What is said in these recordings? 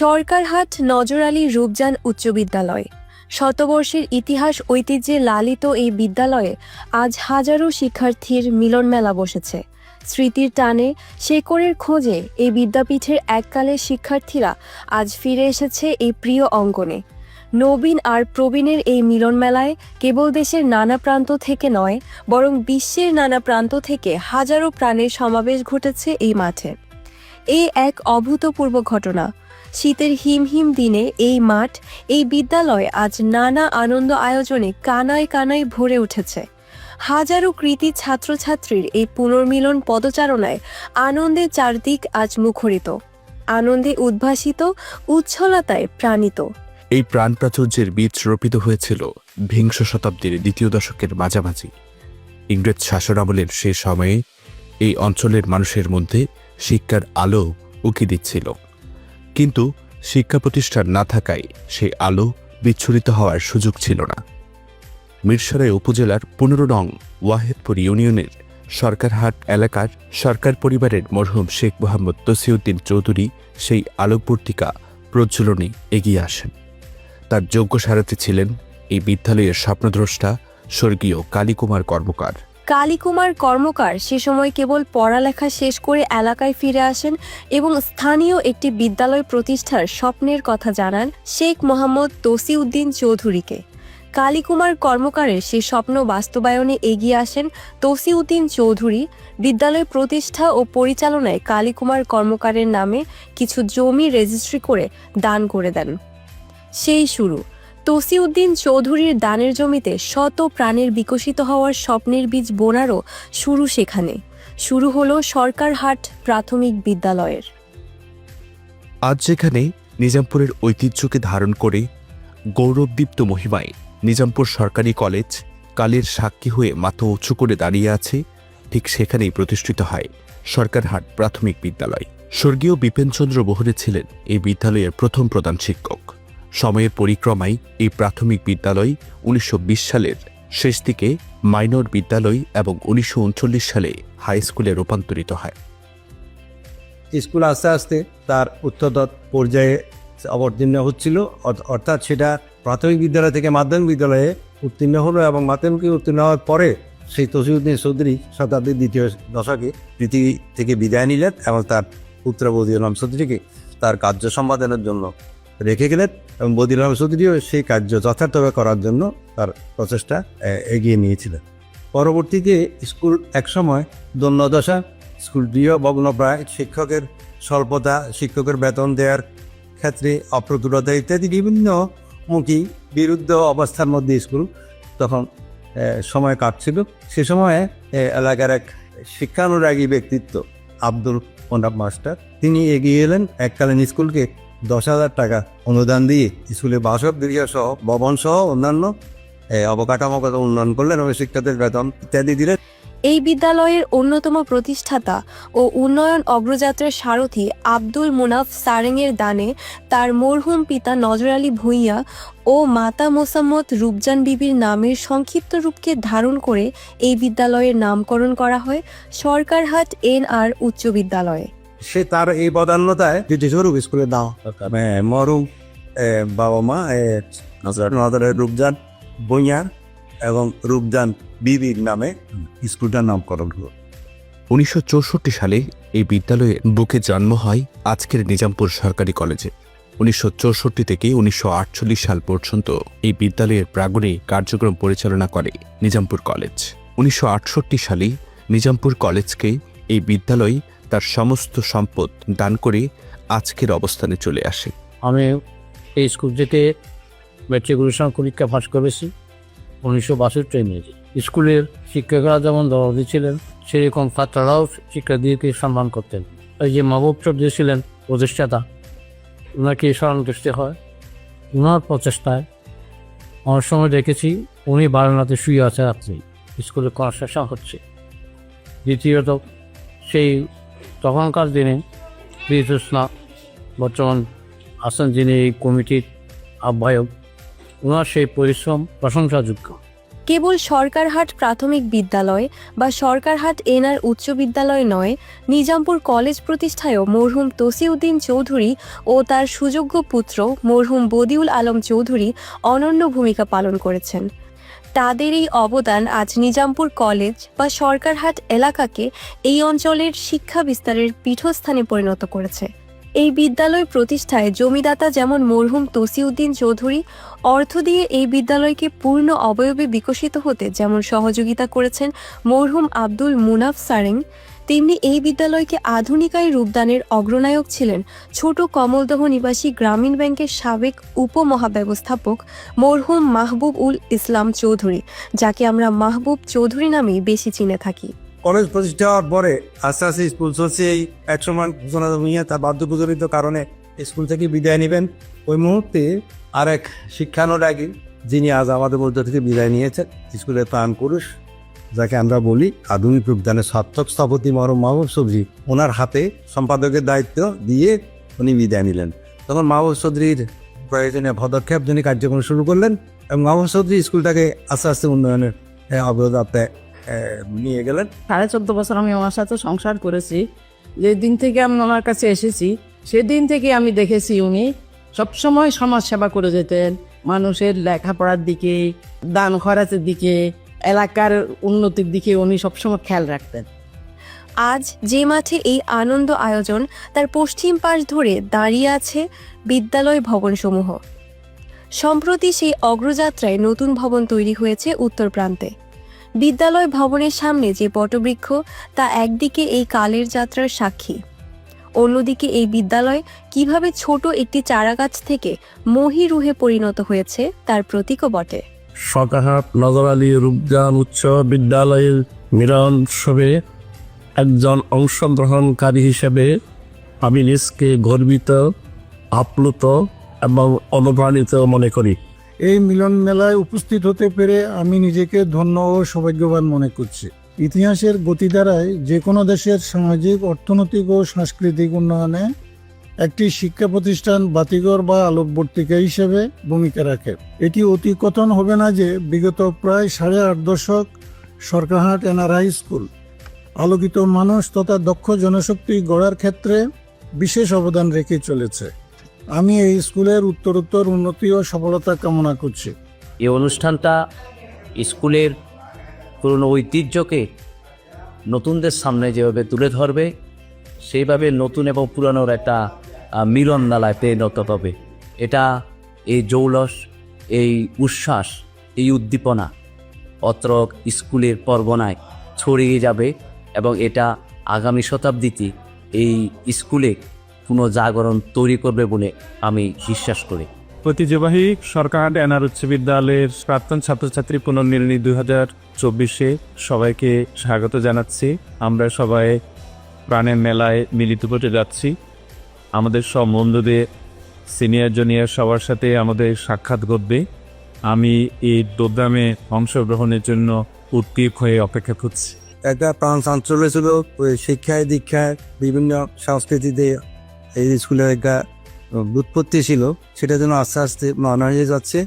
সরকারহাট নজর আলী রূপজান উচ্চ বিদ্যালয়। শতবর্ষের ইতিহাস ঐতিহ্যে লালিত এই বিদ্যালয়ে আজ হাজারো শিক্ষার্থীর মিলন মেলা বসেছে। স্মৃতির টানে শেকরের খোঁজে এই বিদ্যাপীঠের এককালের শিক্ষার্থীরা আজ ফিরে এসেছে এই প্রিয় অঙ্গনে। নবীন আর প্রবীণের এই মিলন মেলায় কেবল দেশের নানা প্রান্ত থেকে নয়, বরং বিশ্বের নানা প্রান্ত থেকে হাজারো প্রাণের সমাবেশ ঘটেছে এই মাঠে। এই এক অভূতপূর্ব ঘটনা শীতের হিম হিম দিনে এই মাঠ, এই বিদ্যালয় আজ নানা আনন্দ আয়োজনে কানায় কানায় ভরে উঠেছে। হাজারো কৃতি ছাত্রছাত্রীর এই পুনর্মিলন পদচারণায় আনন্দে চারদিক আজ মুখরিত। আনন্দে উদ্ভাসিত, উচ্ছলতায় প্রাণিত। এই প্রাণ প্রাচুর্যের বীজ রোপিত হয়েছিল বিংশ শতাব্দীর দ্বিতীয় দশকের মাঝামাঝি। ইংরেজ শাসনামলের সে সময়ে এই অঞ্চলের মানুষের মধ্যে শিক্ষার আলো উকি দিচ্ছিল। কিন্তু শিক্ষা প্রতিষ্ঠান না থাকায় সেই আলো বিচ্ছুরিত হওয়ার সুযোগ ছিল না। মিরসরাই উপজেলার পনেরো নং ওয়াহেদপুর ইউনিয়নের সরকারহাট এলাকার সরকার পরিবারের মরহুম শেখ মোহাম্মদ তসিউদ্দিন চৌধুরী সেই আলোকবর্তিকা প্রজ্বলনে এগিয়ে আসেন। তার যোগ্য সারথি ছিলেন এই বিদ্যালয়ের স্বপ্নদ্রষ্টা স্বর্গীয় কালীকুমার কর্মকার। কালীকুমার কর্মকার সে সময় কেবল পড়ালেখা শেষ করে এলাকায় ফিরে আসেন এবং স্থানীয় একটি বিদ্যালয় প্রতিষ্ঠার স্বপ্নের কথা জানান শেখ মোহাম্মদ তসিউদ্দিন চৌধুরীকে। কালীকুমার কর্মকারের সে স্বপ্ন বাস্তবায়নে এগিয়ে আসেন তসিউদ্দিন চৌধুরী। বিদ্যালয় প্রতিষ্ঠা ও পরিচালনায় কালীকুমার কর্মকারের নামে কিছু জমি রেজিস্ট্রি করে দান করে দেন। সেই শুরু। তসিউদ্দিন চৌধুরীর দানের জমিতে শত প্রাণের বিকশিত হওয়ার স্বপ্নের বীজ বোনারও শুরু সেখানে। শুরু হলো সরকারহাট প্রাথমিক বিদ্যালয়ের। আজ যেখানে নিজামপুরের ঐতিহ্যকে ধারণ করে গৌরবদীপ্ত মহিমায় নিজামপুর সরকারি কলেজ কালের সাক্ষী হয়ে মাথা উঁচু করে দাঁড়িয়ে আছে, ঠিক সেখানেই প্রতিষ্ঠিত হয় সরকারহাট প্রাথমিক বিদ্যালয়। স্বর্গীয় বিপিনচন্দ্র বহরে ছিলেন এই বিদ্যালয়ের প্রথম প্রধান শিক্ষক। সময়ের পরিক্রমায় এই প্রাথমিক বিদ্যালয় উনিশশো বিশ সালের শেষ দিকে মাইনর বিদ্যালয় এবং উনিশশো উনচল্লিশ সালে হাই স্কুলে রূপান্তরিত হয়। স্কুল আস্তে আস্তে তার উচ্চতর পর্যায়ে অবতীর্ণ হচ্ছিল, অর্থ- অর্থাৎ সেটা প্রাথমিক বিদ্যালয় থেকে মাধ্যমিক বিদ্যালয়ে উত্তীর্ণ হলো এবং মাধ্যমিকে উত্তীর্ণ হওয়ার পরে সেই তসিউদ্দিন চৌধুরী শতাব্দীর দ্বিতীয় দশকে পৃথিবী থেকে বিদায় নিলেন এবং তার পুত্র বদিউল আলম চৌধুরীকে তার কার্য সম্পাদনের জন্য রেখে গেলেন। এবং আলম চৌধুরীও সেই কার্য যথার্থভাবে করার জন্য তার প্রচেষ্টা এগিয়ে নিয়েছিলেন। পরবর্তীতে স্কুল একসময় দন্যদশা স্কুলটিও ভগ্নপ্রায় শিক্ষকের স্বল্পতা, শিক্ষকের বেতন দেওয়ার ক্ষেত্রে অপ্রতুলতা ইত্যাদি বিভিন্ন মুখী বিরুদ্ধ অবস্থার মধ্যে স্কুল তখন সময় কাটছিল। সে সময়ে এলাকার এক শিক্ষানুরাগী ব্যক্তিত্ব আব্দুল মোনাব মাস্টার, তিনি এগিয়ে এলেন। এককালীন স্কুলকে দশ হাজার টাকা অনুদান দিয়ে স্কুলে বাসগৃহ সহ ভবন সহ অন্যান্য অবকাঠামোগত উন্নয়ন করলেন এবং শিক্ষকদের বেতন ইত্যাদি দিলেন। এই বিদ্যালয়ের অন্যতম প্রতিষ্ঠাতা ও উন্নয়ন অগ্রযাত্রার সারথি আব্দুল মুনাফ সারেংয়ের দানে তার মরহুম পিতা নজর আলী ভূঁইয়া ও মাতা মোসাম্মদ রূপজান বিবির নামের সংক্ষিপ্ত রূপকে ধারণ করে এই বিদ্যালয়ের নামকরণ করা হয় সরকারহাট এন আর উচ্চ বিদ্যালয়ে। সে তার এই বদান্যতায় যদি স্বরূপ স্কুলে দাও মরুম বাবা মা নজরের রূপজান বইয়ার এবং রূপজান বিবির নামে স্কুলটার নামকরণ হলো। উনিশশো চৌষট্টি সালে এই বিদ্যালয়ের বুকে জন্ম হয় আজকের নিজামপুর সরকারি কলেজে। উনিশশো চৌষট্টি থেকে উনিশশো আটচল্লিশ সাল পর্যন্ত এই বিদ্যালয়ের প্রাঙ্গণে কার্যক্রম পরিচালনা করে নিজামপুর কলেজ। উনিশশো আটষট্টি সালে নিজামপুর কলেজকে এই বিদ্যালয় তার সমস্ত সম্পদ দান করে আজকের অবস্থানে চলে আসে। আমি এই স্কুল থেকে ম্যাট্রিকুলেশন পরীক্ষা পাশ করেছি। উনিশশো বাষট্টি ইংরেজি স্কুলের শিক্ষকরা যেমন দরদি ছিলেন, সেরকম ছাত্ররাও শিক্ষার্থীকে সম্মান করতেন। এই যে মাহবুব চৌধুরী ছিলেন প্রতিষ্ঠাতা ওনাকে স্মরণ করতে হয়। ওনার প্রচেষ্টায় অনেক সময় দেখেছি উনি বারান্দাতে শুয়ে আছে রাত্রি। স্কুলে কনস্ট্রাকশন হচ্ছে। দ্বিতীয়ত সেই তখনকার দিনে বীরতৃষ্ণা বর্তমান আছেন যিনি এই কমিটির আহ্বায়ক। ওনার সেই পরিশ্রম প্রশংসাযোগ্য। কেবল সরকারহাট প্রাথমিক বিদ্যালয় বা সরকারহাট এনআর উচ্চ বিদ্যালয় নয়, নিজামপুর কলেজ প্রতিষ্ঠায়ও মরহুম তসিউদ্দিন চৌধুরী ও তার সুযোগ্য পুত্র মরহুম বদিউল আলম চৌধুরী অনন্য ভূমিকা পালন করেছেন। তাদের এই অবদান আজ নিজামপুর কলেজ বা সরকারহাট এলাকাকে এই অঞ্চলের শিক্ষা বিস্তারের পীঠস্থানে পরিণত করেছে। এই বিদ্যালয় প্রতিষ্ঠায় জমিদাতা যেমন মরহুম তসিউদ্দিন চৌধুরী অর্থ দিয়ে এই বিদ্যালয়কে পূর্ণ অবয়বে বিকশিত হতে যেমন সহযোগিতা করেছেন মরহুম আব্দুল মুনাফ সারেং তেমনি এই বিদ্যালয়কে আধুনিকায় রূপদানের অগ্রনায়ক ছিলেন ছোট কমলদহ নিবাসী গ্রামীণ ব্যাংকের সাবেক উপমহাব্যবস্থাপক মরহুম মাহবুব উল ইসলাম চৌধুরী, যাকে আমরা মাহবুব চৌধুরী নামেই বেশি চিনে থাকি। কলেজ প্রতিষ্ঠা হওয়ার পরে আস্তে আস্তে স্কুল এই একসময় ঘোষণা ভূমিয়া তার বাধ্যপ্রচলিত কারণে স্কুল থেকে বিদায় নেবেন। ওই মুহূর্তে আর এক শিক্ষানুরাগী, যিনি আজ আমাদের মধ্যে থেকে বিদায় নিয়েছেন, স্কুলের প্রাণ পুরুষ যাকে আমরা বলি আধুনিক রূপদানের সার্থক স্থপতি মরম মাহবুব সবজি ওনার হাতে সম্পাদকের দায়িত্ব দিয়ে উনি বিদায় নিলেন। তখন মাহবুব চৌধুরীর প্রয়োজনীয় পদক্ষেপ যিনি কার্যক্রম শুরু করলেন এবং মাহবুব চৌধুরী স্কুলটাকে আস্তে আস্তে উন্নয়নের অগ্রযাত্রায় নিয়ে গেলেন। সাড়ে চোদ্দ বছর আমি ওনার সাথে সংসার করেছি। যে দিন থেকে আমি ওনার কাছে এসেছি, সেদিন থেকে আমি দেখেছি উনি সবসময় সমাজ সেবা করে যেতেন। মানুষের লেখাপড়ার দিকে, দান খরাচের দিকে এলাকার উন্নতির দিকে উনি সবসময় খেয়াল রাখতেন। আজ যে মাঠে এই আনন্দ আয়োজন, তার পশ্চিম পাশ ধরে দাঁড়িয়ে আছে বিদ্যালয় ভবনসমূহ। সম্প্রতি সেই অগ্রযাত্রায় নতুন ভবন তৈরি হয়েছে উত্তর প্রান্তে। বিদ্যালয় ভবনের সামনে যে পটবৃক্ষ, তা একদিকে এই কালের যাত্রার সাক্ষী। অন্যদিকে এই বিদ্যালয় কীভাবে ছোট একটি চারাগাছ থেকে মহিরুহে পরিণত হয়েছে, তার প্রতীকও বটে। সকাহাট নজর আলী রূপজান উচ্চ বিদ্যালয়ের মিলন উৎসবে একজন অংশগ্রহণকারী হিসেবে আমি নিজকে গর্বিত, আপ্লুত এবং অনুপ্রাণিত মনে করি। এই মিলন মেলায় উপস্থিত হতে পেরে আমি নিজেকে ধন্য ও সৌভাগ্যবান মনে করছি। ইতিহাসের গতি গতিধারায় যে কোনো দেশের সামাজিক, অর্থনৈতিক ও সাংস্কৃতিক উন্নয়নে একটি শিক্ষা প্রতিষ্ঠান বাতিঘর বা আলোকবর্তিকা হিসেবে ভূমিকা রাখে। এটি অতি কথন হবে না যে বিগত প্রায় সাড়ে আট দশক সরকারহাট এনআরআই স্কুল, আলোকিত মানুষ তথা দক্ষ জনশক্তি গড়ার ক্ষেত্রে বিশেষ অবদান রেখে চলেছে। আমি এই স্কুলের উত্তরোত্তর উন্নতি ও সফলতা কামনা করছি। এই অনুষ্ঠানটা স্কুলের পুরনো ঐতিহ্যকে নতুনদের সামনে যেভাবে তুলে ধরবে, সেইভাবে নতুন এবং পুরানোর একটা মিলন মেলায় পরিণত হবে এটা এই জৌলস, এই উচ্ছ্বাস, এই উদ্দীপনা অত্র স্কুলের পরগনায় ছড়িয়ে যাবে এবং এটা আগামী শতাব্দীতে এই স্কুলে পুনঃজাগরণ তৈরি করবে বলে আমি বিশ্বাস করি। ঐতিহ্যবাহী সরকার এনআর উচ্চ বিদ্যালয়ের প্রাক্তন ছাত্রছাত্রী পুনর্নির্ণী দুই হাজার চব্বিশে সবাইকে স্বাগত জানাচ্ছি। আমরা সবাই প্রাণের মেলায় মিলিত হতে যাচ্ছি। আমাদের সব বন্ধুদের সিনিয়র জুনিয়র সবার সাথে আমাদের সাক্ষাৎ ঘটবে। আমি এই প্রোগ্রামে অংশগ্রহণের জন্য উদ্দীপ হয়ে অপেক্ষা করছি। একটা প্রাণ চাঞ্চল্য ছিল শিক্ষায়, দীক্ষায় বিভিন্ন সংস্কৃতিতে এই স্কুলের একটা উৎপত্তি ছিল। সেটা যেন আস্তে আস্তে মানা হয়ে যাচ্ছে।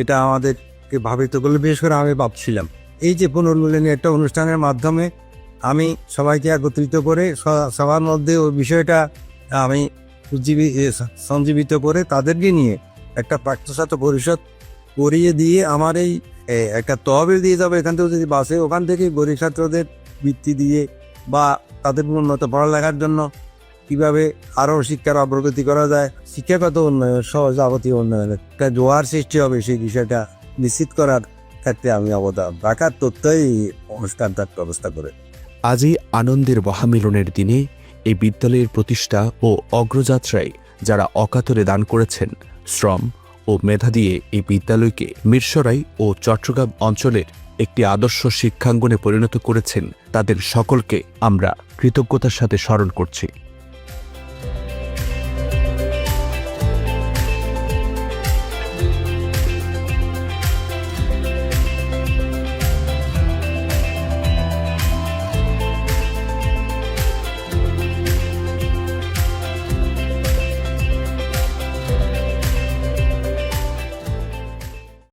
এটা আমাদেরকে ভাবিত করলে বিশেষ করে আমি ভাবছিলাম। এই যে পুনর্মূল্যায়ন একটা অনুষ্ঠানের মাধ্যমে আমি সবাইকে একত্রিত করে সবার মধ্যে ওই বিষয়টা আমি সঞ্জীবিত করে তাদেরকে নিয়ে একটা প্রাক্তসাত পরিষদ করিয়ে দিয়ে আমার এই একটা তহবিল দিয়ে যাবে। এখান থেকে যদি বাসে, ওখান থেকে গরিব ছাত্রদের বৃত্তি দিয়ে বা তাদের উন্নত পড়ালেখার জন্য কীভাবে আরও শিক্ষার অগ্রগতি করা যায়, শিক্ষাগত উন্নয়ন সহ যাবতীয় উন্নয়নের একটা জোয়ার সৃষ্টি হবে সেই বিষয়টা নিশ্চিত করার ক্ষেত্রে আমি অবদান রাখার তথ্যই অনুষ্ঠানটার ব্যবস্থা করে। আজই আনন্দের মহামিলনের দিনে এই বিদ্যালয়ের প্রতিষ্ঠা ও অগ্রযাত্রায় যারা অকাতরে দান করেছেন, শ্রম ও মেধা দিয়ে এই বিদ্যালয়কে মিরসরাই ও চট্টগ্রাম অঞ্চলের একটি আদর্শ শিক্ষাঙ্গনে পরিণত করেছেন, তাদের সকলকে আমরা কৃতজ্ঞতার সাথে স্মরণ করছি।